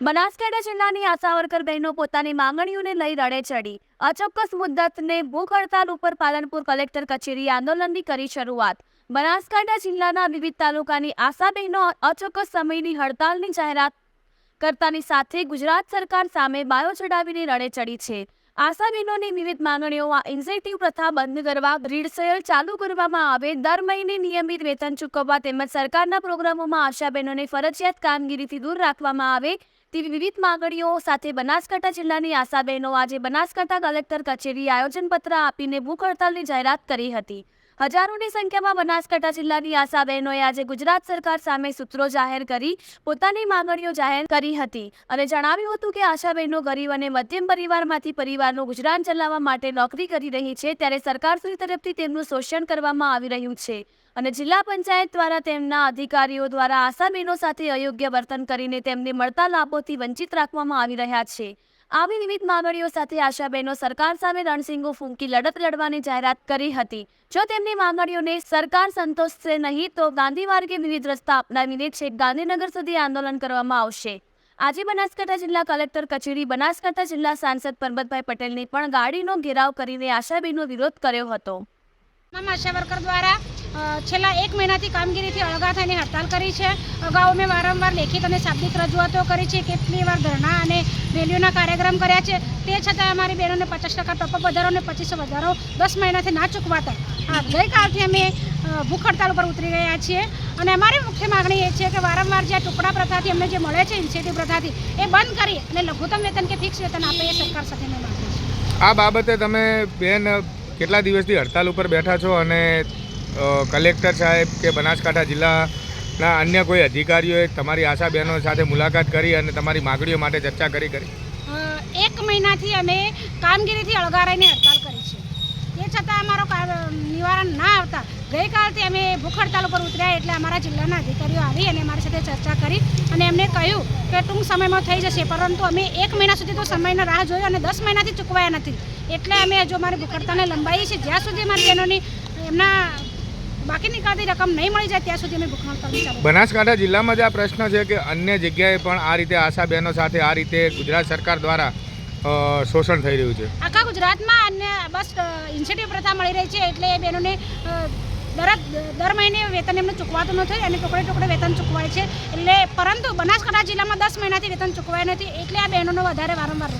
બનાસકાંઠા જિલ્લાની આશા વર્કર બહેનો પોતાની માંગણીઓને લઈ રડે ચડી. અચોક્કસ મુદ્દતને ભૂખ હડતાલ ઉપર પાલનપુર કલેક્ટર કચેરી આંદોલનની કરી શરૂઆત. બનાસકાંઠા જિલ્લાના વિવિધ તાલુકાની આશા બહેનો અચોક્કસ સમયની હડતાલની જાહેરાત કરતાની સાથે ગુજરાત સરકાર સામે બાયો ચડાવીને રડે ચડી છે. આશા બહેનોની વિવિધ માંગણીઓમાં ઇન્સેન્ટિવ પ્રથા બંધ કરવા રીડસેલ ચાલુ કરવામાં આવે, દર મહિને નિયમિત વેતન ચૂકવવા તેમજ સરકારના પ્રોગ્રામોમાં આશાબહેનોને ફરજિયાત કામગીરીથી દૂર રાખવામાં આવે તેવી વિવિધ માંગણીઓ સાથે બનાસકાંઠા જિલ્લાની આશાબહેનો આજે બનાસકાંઠા કલેક્ટર કચેરી આયોજનપત્ર આપીને ભૂખ હડતાલની જાહેરાત કરી હતી. હજારોની સંખ્યામાં બનાસકાંઠા જિલ્લાની આશા બહેનોએ આજે ગુજરાત સરકાર સામે સૂત્રો જાહેર કરી, પોતાની માંગણીઓ જાહેર કરી હતી અને જણાવ્યું હતું કે આશા બહેનો ગરીબ અને મધ્યમ પરિવારમાંથી પરિવારનું ગુજરાન ચલાવવા માટે નોકરી કરી રહી છે, ત્યારે સરકારશ્રી તરફથી તેમનું શોષણ કરવામાં આવી રહ્યું છે અને જિલ્લા પંચાયત દ્વારા તેમના અધિકારીઓ દ્વારા બહેનો સાથે અયોગ્ય વર્તન કરીને તેમને મળતા લાભોથી વંચિત રાખવામાં આવી રહ્યા છે. આવી વિવિધ માંગણીઓ સાથે આશાબહેનો સરકાર સામે રણસિંગો ફૂંકી લડત લડવાની જાહેરાત કરી હતી. જો તેમની માંગણીઓને સરકાર સંતોષશે નહીં, તો ગાંધી માર્ગે વિવિધ રસ્તા અપનાવીને છેક ગાંધીનગર સુધી આંદોલન કરવામાં આવશે. આજે બનાસકાંઠા જિલ્લા કલેક્ટર કચેરી, બનાસકાંઠા જિલ્લા સાંસદ પરબતભાઈ પટેલની પણ ગાડીનો ઘેરાવ કરીને આશાબેનનો વિરોધ કર્યો હતો. આશા વર્કર દ્વારા છેલ્લા એક મહિનાથી કામગીરીથી અળગા થઈને હડતાલ કરી છે. અગાઉ મેં વારંવાર લેખિત અને શાબ્દિક રજૂઆતો કરી છે કેટલી વાર ધરણા અને રેલીઓના કાર્યક્રમ કર્યા છે. તે છતાં અમારી બહેનોને પચાસ ટકા ટોપઅપ વધારો અને પચીસો વધારો દસ મહિનાથી ના ચૂકવાતા. હા ગઈકાલથી અમે ભૂખ હડતાલ ઉપર ઉતરી ગયા છીએ. અને અમારી મુખ્ય માગણી એ છે કે વારંવાર જે ટુકડા પ્રથાથી અમને જે મળે છે ઇન્સેટિવ પ્રથાથી, એ બંધ કરી અને લઘુત્તમ વેતન કે ફિક્સ વેતન આપે એ સરકાર સાથે આ બાબતે તમે બેન કેટલા દિવસથી હડતાલ ઉપર બેઠા છો અને કલેક્ટર સાહેબ કે બનાસકાંઠા જિલ્લાના અન્ય કોઈ અધિકારીઓએ તમારી આશા બહેનો સાથે મુલાકાત કરી અને તમારી માગણીઓ માટે ચર્ચા કરી કરી? એક મહિનાથી અમે કામગીરીથી અળગા હડતાલ કરી છે. એ છતાં અમારો નિવારણ ના આવતા ગઈકાલથી અમે ભૂખડતાલ ઉપર ઉતર્યા એટલે અમારા જિલ્લાના અધિકારીઓ આવી અને અમારી સાથે ચર્ચા કરી અને એમને કહ્યું કે ટૂંક સમયમાં થઈ જશે પરંતુ અમે એક મહિના સુધી તો સમયનો રાહ જોયો અને દસ મહિનાથી ચૂકવાયા નથી. એટલે અમે હજુ અમારી ભૂખ લંબાઈએ છીએ છે જ્યાં સુધી અમારી બહેનોની એમના બાકી નીકળતી રકમ નહીં મળી જાય ત્યાં સુધી અમે ભૂખ બનાસકાંઠા જિલ્લામાં જ આ પ્રશ્ન છે કે અન્ય જગ્યાએ પણ આ રીતે આશા બહેનો સાથે આ રીતે ગુજરાત સરકાર દ્વારા શોષણ થઈ રહ્યું છે. આખા ગુજરાતમાં અને બસ ઇન્સેન્ટિવ પ્રથા મળી રહી છે એટલે એ બહેનોને દર દર મહિને વેતન એમનું ચૂકવાતું નથી અને ટુકડે ટુકડે વેતન ચૂકવાય છે. એટલે પરંતુ બનાસકાંઠા જિલ્લામાં દસ મહિનાથી વેતન ચૂકવાય નથી. એટલે આ બહેનોનો વધારે વારંવાર